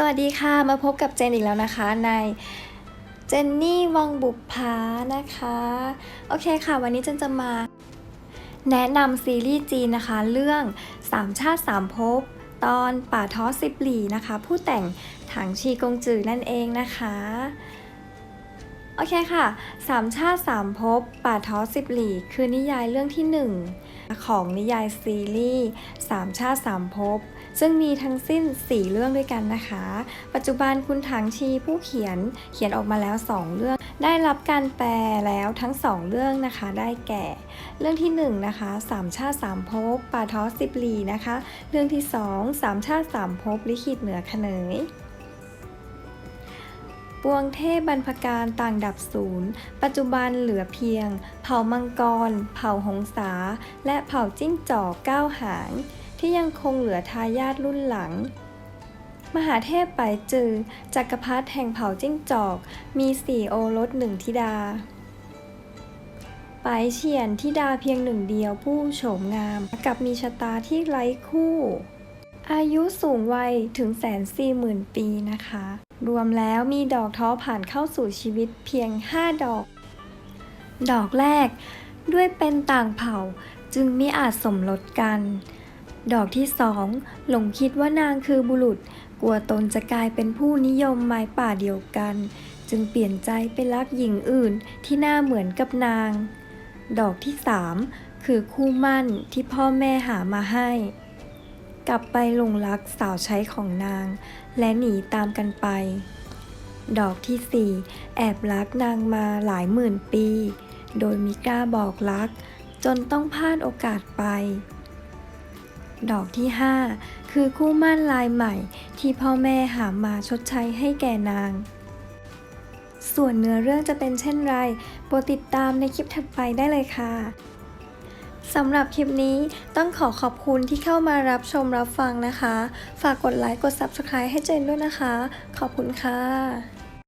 สวัสดีค่ะ มาพบกับเจนอีกแล้วนะคะในเจนนี่วังบุปผานะคะ โอเคค่ะ วันนี้เจนจะมา แนะนำซีรีส์จีนนะคะ เรื่องสามชาติสามภพตอนป่าท้อสิบหลีนะคะ ผู้แต่งถังชีกงจือนั่นเองนะคะ โอเคค่ะสามชาติสามภพป่าท้อสิบหลี คือนิยายเรื่องที่หนึ่งของนิยายซีรีส์สามชาติสามภพ ซึ่งมีทั้งสิ้น 4 เรื่องด้วยกันนะคะ ปัจจุบันคุณถังชีผู้เขียนเขียนออกมาแล้ว 2 เรื่อง ได้รับการแปลแล้วทั้ง 2 เรื่องนะคะ ได้แก่ เรื่องที่ 1 นะคะสามชาติสามภพป่าท้อสิบลีนะคะ เรื่องที่ 2 สามชาติสามภพลิขิตเหนือเขนยปวงเทพบรรพการต่างดับศูนย์ ปัจจุบันเหลือเพียง เผ่ามังกร เผ่าหงสา และเผ่าจิ้งจอกเก้าหาง ที่ยังคงเหลือทายาทรุ่นหลัง มหาเทพไปจือจักรพรรดิแห่งเผ่าจิ้งจอก มีสี่โอรสหนึ่งธิดา ไปเฉียนธิดาเพียงหนึ่งเดียวผู้โฉมงามกับมีชะตาที่ไร้คู่ อายุสูงวัยถึงแสนสี่หมื่นปีนะคะ รวมแล้วมีดอกท้อผ่านเข้าสู่ชีวิตเพียง5ดอก ดอกแรกด้วยเป็นต่างเผ่าจึงมิอาจสมรสกัน ดอกที่สองหลงคิดว่านางคือบุรุษ กลัวตนจะกลายเป็นผู้นิยมไม้ป่าเดียวกัน จึงเปลี่ยนใจไปรักหญิงอื่นที่หน้าเหมือนกับนาง ดอกที่สามคือคู่มั่นที่พ่อแม่หามาให้ กลับไปหลงรักสาวใช้ของนาง และหนีตามกันไป ดอกที่สี่แอบรักนางมาหลายหมื่นปี โดยมิกล้าบอกรัก จนต้องพลาดโอกาสไป ดอกที่ห้าคือคู่มั่นลายใหม่ที่พ่อแม่หามาชดใช้ให้แก่นาง ส่วนเนื้อเรื่องจะเป็นเช่นไร โปรดติดตามในคลิปถัดไปได้เลยค่ะสำหรับคลิปนี้ต้องขอขอบคุณที่เข้ามารับชมรับฟังนะคะ ฝากกดไลค์กด Subscribe ให้เจนด้วยนะคะ ขอบคุณค่ะ